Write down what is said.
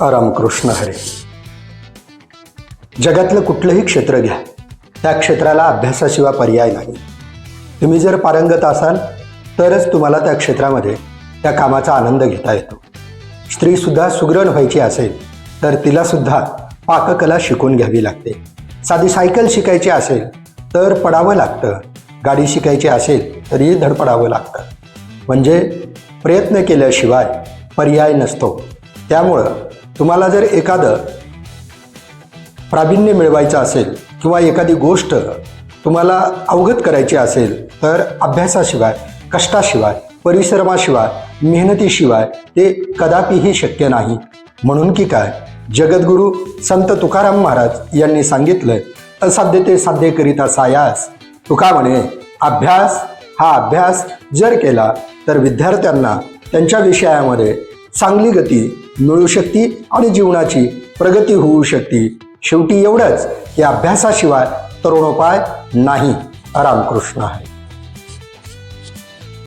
रामकृष्ण हरे. जगातलं कुठलंही क्षेत्र घ्या. त्या क्षेत्राला अभ्यासाशिवाय पर्याय नाही. तुम्ही जर पारंगत असाल तरच तुम्हाला त्या क्षेत्रामध्ये त्या कामाचा आनंद घेता येतो. स्त्रीसुद्धा सुग्रण व्हायची असेल तर तिलासुद्धा पाककला शिकून घ्यावी लागते. साधी सायकल शिकायची असेल तर पडावं लागतं. गाडी शिकायची असेल तरी धडपडावं लागतं. म्हणजे प्रयत्न केल्याशिवाय पर्याय नसतो. त्यामुळं तुम्हाला जर एखादं प्राविण्य मिळवायचं असेल किंवा एखादी गोष्ट तुम्हाला अवगत करायची असेल तर अभ्यासाशिवाय कष्टाशिवाय परिश्रमाशिवाय मेहनतीशिवाय ते कदापिही शक्य नाही. म्हणून की काय? जगद्गुरू संत तुकाराम महाराज यांनी सांगितलं असाध्य ते साध्य करीता सायास तुका म्हणे अभ्यास हा अभ्यास जर केला तर विद्यार्थ्यांना त्यांच्या विषयामध्ये चांगली गती मिळू शकते आणि जीवनाची प्रगती होऊ शकते. शेवटी एवढंच. की अभ्यासाशिवाय तरुणोपाय नाही. रामकृष्ण आहे